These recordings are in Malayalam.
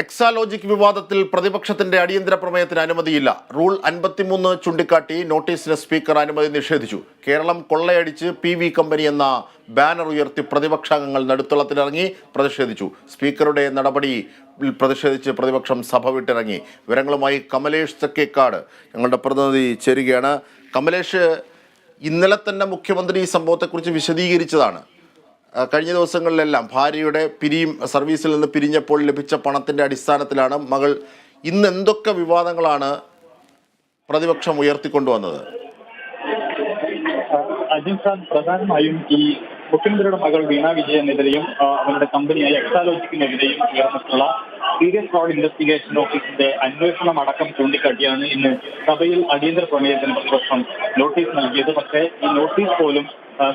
എക്സാലോജിക് വിവാദത്തിൽ പ്രതിപക്ഷത്തിന്റെ അടിയന്തര പ്രമേയത്തിന് അനുമതിയില്ല. റൂൾ അൻപത്തിമൂന്ന് ചൂണ്ടിക്കാട്ടി നോട്ടീസിന് സ്പീക്കർ അനുമതി നിഷേധിച്ചു. കേരളം കൊള്ളയടിച്ച് പി വി കമ്പനി എന്ന ബാനർ ഉയർത്തി പ്രതിപക്ഷാംഗങ്ങൾ നടുത്തളത്തിലിറങ്ങി പ്രതിഷേധിച്ചു. സ്പീക്കറുടെ നടപടി പ്രതിഷേധിച്ച് പ്രതിപക്ഷം സഭ വിട്ടിറങ്ങി. വിവരങ്ങളുമായി കമലേഷ് ചക്കേക്കാട് ഞങ്ങളുടെ പ്രതിനിധി ചേരുകയാണ്. കമലേഷ് ഇന്നലെ തന്നെ മുഖ്യമന്ത്രി ഈ സംഭവത്തെക്കുറിച്ച് വിശദീകരിച്ചതാണ്. കഴിഞ്ഞ ദിവസങ്ങളിലെല്ലാം ഭാര്യയുടെ പിരിയും സർവീസിൽ നിന്ന് പിരിഞ്ഞപ്പോൾ ലഭിച്ച പണത്തിന്റെ അടിസ്ഥാനത്തിലാണ് മകൾ ഇന്ന് എന്തൊക്കെ വിവാദങ്ങളാണ് പ്രതിപക്ഷം ഉയർത്തിക്കൊണ്ടുവന്നത്? അജിൻ ഖാൻ പ്രധാനമായും ഈ മുഖ്യമന്ത്രിയുടെ മകൾ വീണ വിജയനെതിരെയും അവരുടെ കമ്പനിയായ എക്സാലോജിക്കിനെതിരെയും ഉയർന്നിട്ടുള്ള സീരിയസ് ഫ്രോഡ് ഇൻവെസ്റ്റിഗേഷൻ ഓഫീസിന്റെ അന്വേഷണം അടക്കം ചൂണ്ടിക്കാട്ടിയാണ് ഇന്ന് സഭയിൽ അടിയന്തര പ്രമേയത്തിന് പ്രതിപക്ഷം നോട്ടീസ് നൽകിയത്. പക്ഷേ ഈ നോട്ടീസ് പോലും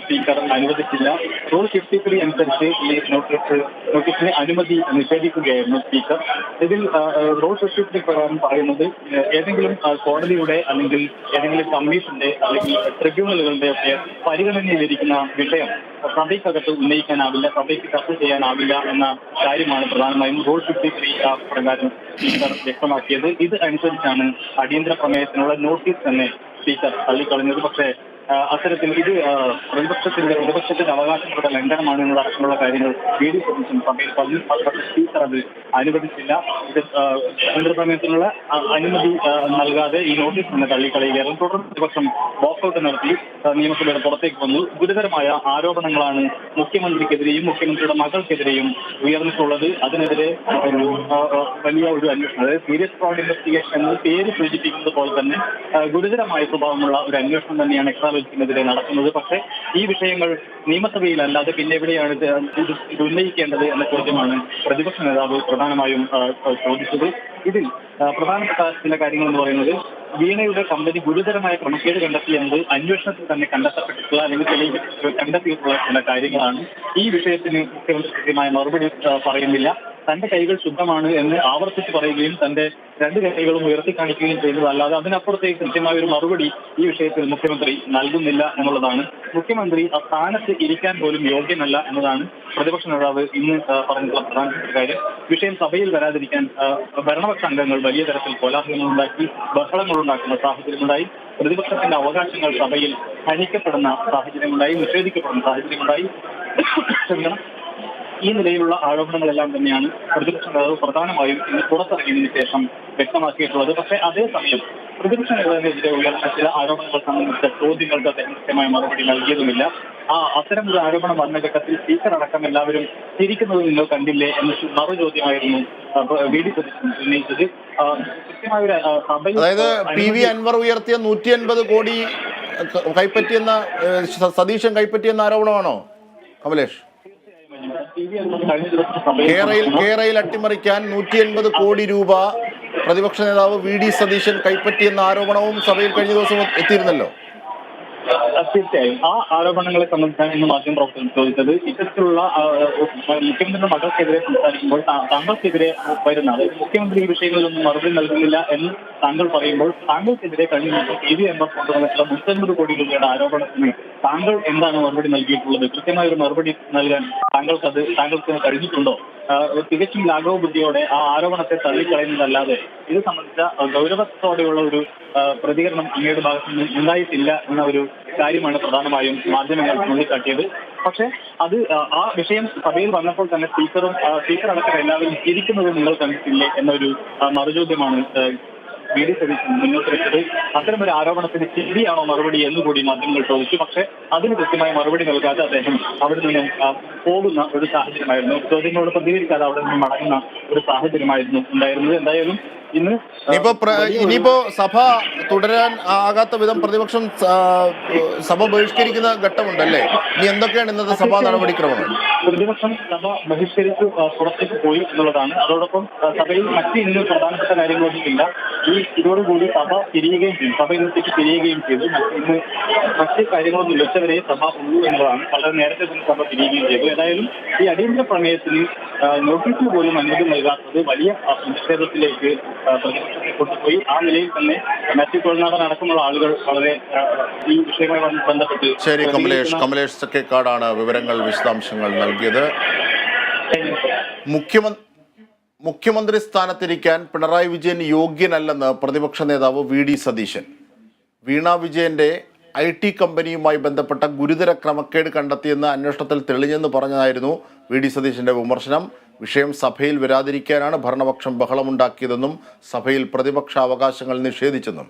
സ്പീക്കർ അനുവദിച്ചില്ല. റൂൾ ഫിഫ്റ്റി ത്രീ അനുസരിച്ച് ഈ നോട്ടീസ് നോട്ടീസിന് അനുമതി നിഷേധിക്കുകയായിരുന്നു സ്പീക്കർ ഇതിൽ റൂൾ ഫിഫ്റ്റി ത്രീ പ്രകാരം പറയുന്നത് ഏതെങ്കിലും കോടതിയുടെ അല്ലെങ്കിൽ ഏതെങ്കിലും കമ്മീഷന്റെ അല്ലെങ്കിൽ ട്രിബ്യൂണലുകളുടെ ഒക്കെ പരിഗണനയിലിരിക്കുന്ന വിഷയം സഭയ്ക്കകത്ത് ഉന്നയിക്കാനാവില്ല സഭയ്ക്ക് ചർച്ച ചെയ്യാനാവില്ല എന്ന കാര്യമാണ് പ്രധാനമായും റൂൾ ഫിഫ്റ്റി ത്രീ പ്രകാരം സ്പീക്കർ വ്യക്തമാക്കിയത്. ഇത് അനുസരിച്ചാണ് അടിയന്തര പ്രമേയത്തിനുള്ള നോട്ടീസ് തന്നെ സ്പീക്കർ തള്ളിക്കളഞ്ഞത്. പക്ഷേ അത്തരത്തിൽ ഇത് പ്രതിപക്ഷത്തിന്റെ പ്രതിപക്ഷത്തിന്റെ അവകാശങ്ങളുടെ ലംഘനമാണ് എന്നതടക്കമുള്ള കാര്യങ്ങൾ ബി ഡി സതീശൻ സഭയിൽ പറഞ്ഞു. പക്ഷേ സ്പീക്കർ അത് അനുവദിച്ചില്ല. ഇത് കേന്ദ്രപ്രമേയത്തിനുള്ള അനുമതി നൽകാതെ ഈ നോട്ടീസ് തന്നെ തള്ളിക്കളയുകയായിരുന്നു തുടർന്ന് പ്രതിപക്ഷം വാക്കൌട്ട് നടത്തി നിയമസഭയുടെ പുറത്തേക്ക് വന്നു. ഗുരുതരമായ ആരോപണങ്ങളാണ് മുഖ്യമന്ത്രിക്കെതിരെയും മുഖ്യമന്ത്രിയുടെ മകൾക്കെതിരെയും ഉയർന്നിട്ടുള്ളത്. അതിനെതിരെ ഒരു വലിയ ഒരു അന്വേഷണം അതായത് സീരിയസ് ഫ്രോഡ് ഇൻവെസ്റ്റിഗേഷൻ എന്ന് പേര് സൂചിപ്പിക്കുന്നത് പോലെ തന്നെ ഗുരുതരമായ സ്വഭാവമുള്ള ഒരു അന്വേഷണം തന്നെയാണ് എക്സാലോജിക്കിനെതിരെ നടക്കുന്നത് പക്ഷേ ഈ വിഷയങ്ങൾ നിയമസഭയിലല്ലാതെ പിന്നെ എവിടെയാണ് ഇത് ഉന്നയിക്കേണ്ടത് എന്ന ചോദ്യമാണ് പ്രതിപക്ഷ നേതാവ് പ്രധാനമായും ചോദിച്ചത്. ഇതിൽ പ്രധാനപ്പെട്ട ചില കാര്യങ്ങൾ എന്ന് പറയുന്നത് വീണയുടെ കമ്പനി ഗുരുതരമായ ക്രമക്കേട് കണ്ടെത്തിയെന്നത് അന്വേഷണത്തിൽ തന്നെ കണ്ടെത്തപ്പെട്ടിട്ടുള്ള അല്ലെങ്കിൽ തെളിയിക്കപ്പെട്ടിട്ടുള്ള കണ്ടെത്തിയിട്ടുള്ള ചില കാര്യങ്ങളാണ്. ഈ വിഷയത്തിന് മുഖ്യമന്ത്രി കൃത്യമായ മറുപടി പറയുന്നില്ല. തന്റെ കൈകൾ ശുദ്ധമാണ് എന്ന് ആവർത്തിച്ച് പറയുകയും തന്റെ രണ്ട് കൈകളും ഉയർത്തി കാണിക്കുകയും ചെയ്തതല്ലാതെ അതിനപ്പുറത്തേക്ക് കൃത്യമായ ഒരു മറുപടി ഈ വിഷയത്തിൽ മുഖ്യമന്ത്രി നൽകുന്നില്ല എന്നുള്ളതാണ്. മുഖ്യമന്ത്രി ആ സ്ഥാനത്ത് ഇരിക്കാൻ പോലും യോഗ്യനല്ല എന്നതാണ് പ്രതിപക്ഷ നേതാവ് ഇന്ന് പറഞ്ഞിട്ടുള്ള പ്രധാനപ്പെട്ട കാര്യം. വിഷയം സഭയിൽ വരാതിരിക്കാൻ ഭരണപക്ഷ അംഗങ്ങൾ വലിയ തരത്തിൽ കോലാഹലങ്ങളുണ്ടാക്കി ബഹളങ്ങളുണ്ടാക്കുന്ന സാഹചര്യമുണ്ടായി. പ്രതിപക്ഷത്തിന്റെ അവകാശങ്ങൾ സഭയിൽ ഹനിക്കപ്പെടുന്ന സാഹചര്യമുണ്ടായി നിഷേധിക്കപ്പെടുന്ന സാഹചര്യമുണ്ടായി. ഈ നിലയിലുള്ള ആരോപണങ്ങളെല്ലാം തന്നെയാണ് പ്രതിപക്ഷ നേതാവ് പ്രധാനമായും ഇന്ന് പുറത്തിറങ്ങിയതിനു ശേഷം വ്യക്തമാക്കിയിട്ടുള്ളത്. പക്ഷേ അതേസമയം പ്രതിപക്ഷ നേതാവിനെതിരെ ഉയർന്ന ചില ആരോപണങ്ങൾ സംബന്ധിച്ച ചോദ്യങ്ങൾക്ക് അദ്ദേഹം കൃത്യമായ മറുപടി നൽകിയതുമില്ല. ആ അത്തരം ഒരു ആരോപണം വന്ന ഘട്ടത്തിൽ സ്പീക്കർ അടക്കം എല്ലാവരും തിരിക്കുന്നത് നിങ്ങൾ കണ്ടില്ലേ എന്ന മറു ചോദ്യമായിരുന്നു വി. ഡി. സതീശൻ ഉന്നയിച്ചത്. കൃത്യമായ ഒരു സഭയിൽ അതായത് പി. വി. അൻവർ ഉയർത്തിയ നൂറ്റി അൻപത് കോടി കൈപ്പറ്റിയെന്ന സതീശൻ കൈപ്പറ്റിയെന്ന ആരോപണമാണോ കമലേഷ്? കേരയിൽ കേരയിൽ അട്ടിമറിക്കാൻ നൂറ്റി എൺപത് കോടി രൂപ പ്രതിപക്ഷ നേതാവ് വി ഡി സതീശൻ കൈപ്പറ്റിയെന്ന ആരോപണവും സഭയിൽ കഴിഞ്ഞ ദിവസം എത്തിയിരുന്നല്ലോ? തീർച്ചയായും. ആ ആരോപണങ്ങളെ സംബന്ധിച്ചാണ് ഇന്ന് മാധ്യമ പ്രവർത്തകർ ചോദിച്ചത്. ഇത്തരത്തിലുള്ള മുഖ്യമന്ത്രിയുടെ മകൾക്കെതിരെ സംസാരിക്കുമ്പോൾ താങ്കൾക്കെതിരെ വരുന്ന അതായത് മുഖ്യമന്ത്രി ഈ വിഷയങ്ങളിലൊന്നും മറുപടി നൽകുന്നില്ല എന്ന് താങ്കൾ പറയുമ്പോൾ താങ്കൾക്കെതിരെ കഴിഞ്ഞ ദിവസം കെ വി എംബർ കൊണ്ടുവന്നിട്ടുള്ള നൂറ്റൻപത് കോടി രൂപയുടെ ആരോപണത്തിന് താങ്കൾ എന്താണ് മറുപടി നൽകിയിട്ടുള്ളത്? കൃത്യമായ ഒരു മറുപടി നൽകാൻ താങ്കൾക്ക് അത് താങ്കൾക്ക് കഴിഞ്ഞിട്ടുണ്ടോ തികച്ചും ലാഘവ ബുദ്ധിയോടെ ആ ആരോപണത്തെ തള്ളിക്കളയുന്നതല്ലാതെ ഇത് സംബന്ധിച്ച ഗൗരവത്തോടെയുള്ള ഒരു പ്രതികരണം അങ്ങയുടെ ഭാഗത്തു നിന്ന് ഉണ്ടായിട്ടില്ല എന്ന ഒരു കാര്യമാണ് പ്രധാനമായും മാധ്യമങ്ങൾ ചൂണ്ടിക്കാട്ടിയത്. പക്ഷേ അത് ആ, വിഷയം സഭയിൽ വന്നപ്പോൾ തന്നെ സ്പീക്കറും സ്പീക്കർ അടക്കം എല്ലാവരും ചിരിക്കുന്നത് നിങ്ങൾ കണ്ടിട്ടില്ലേ എന്നൊരു മറുചോദ്യമാണ് വി ഡി സതീശൻ മുന്നോട്ട് വെച്ചത്. അത്തരമൊരു ആരോപണത്തിന് ശരിയാണോ മറുപടി എന്ന് കൂടി മാധ്യമങ്ങൾ ചോദിച്ചു. പക്ഷേ അതിന് കൃത്യമായ മറുപടി നൽകാതെ അദ്ദേഹം അവിടെ നിന്ന് പോകുന്ന ഒരു സാഹചര്യമായിരുന്നു. ചോദ്യങ്ങളോട് പ്രതികരിക്കാതെ അവിടെ നിന്ന് മടങ്ങുന്ന ഒരു സാഹചര്യമായിരുന്നു ഉണ്ടായിരുന്നത്. എന്തായാലും ഇന്ന് ഇനിയിപ്പോ ഇനിയിപ്പോ സഭ തുടരാൻ ആകാത്ത വിധം പ്രതിപക്ഷം സഭ ബഹിഷ്കരിക്കുന്ന ഘട്ടമുണ്ടല്ലേ? ഇനി എന്തൊക്കെയാണ് ഇന്നത്തെ സഭാ നടപടിക്രമങ്ങൾ? പ്രതിപക്ഷം സഭ ബഹിഷ്കരിച്ച് പുറത്തേക്ക് പോയി എന്നുള്ളതാണ്. അതോടൊപ്പം സഭയിൽ മറ്റ് ഇന്ന് പ്രധാനപ്പെട്ട കാര്യങ്ങളൊന്നും ഇല്ല. ഈ ഇതോടുകൂടി സഭ പിരിയുകയും ചെയ്തു. സഭ ഇന്നത്തേക്ക് പിരിയുകയും ചെയ്തു. ഇന്ന് മറ്റ് കാര്യങ്ങളൊന്നും വെച്ചവരെ സഭ ഉള്ളൂ എന്നതാണ്. വളരെ നേരത്തെ തന്നെ സഭ പിരിയുകയും ചെയ്തു. ഏതായാലും ഈ അടിയന്തര പ്രമേയത്തിന് നോട്ടീസിന് പോലും അനുമതി നൽകാത്തത് വലിയ പ്രതിഷേധത്തിലേക്ക് പ്രതിപക്ഷത്തെ കൊണ്ടുപോയി. ആ നിലയിൽ തന്നെ മറ്റ് തൊഴിൽനാടൻ അടക്കമുള്ള ആളുകൾ വളരെ ഈ വിഷയവുമായി ബന്ധ- ബന്ധപ്പെട്ട് ശരി കമലേഷ്. കമലേഷ് ചക്കേക്കാടാണ് വിവരങ്ങൾ വിശദാംശങ്ങൾ നൽകിയത്. മുഖ്യമന്ത്രി മുഖ്യമന്ത്രി സ്ഥാനത്തിരിക്കാൻ പിണറായി വിജയൻ യോഗ്യനല്ലെന്ന് പ്രതിപക്ഷ നേതാവ് വി ഡി സതീശൻ. വീണ വിജയന്റെ ഐ ടി കമ്പനിയുമായി ബന്ധപ്പെട്ട ഗുരുതര ക്രമക്കേട് കണ്ടെത്തിയെന്ന് അന്വേഷണത്തിൽ തെളിഞ്ഞെന്ന് പറഞ്ഞതായിരുന്നു വി ഡി സതീശന്റെ വിമർശനം. വിഷയം സഭയിൽ വരാതിരിക്കാനാണ് ഭരണപക്ഷം ബഹളമുണ്ടാക്കിയതെന്നും സഭയിൽ പ്രതിപക്ഷ അവകാശങ്ങൾ നിഷേധിച്ചെന്നും.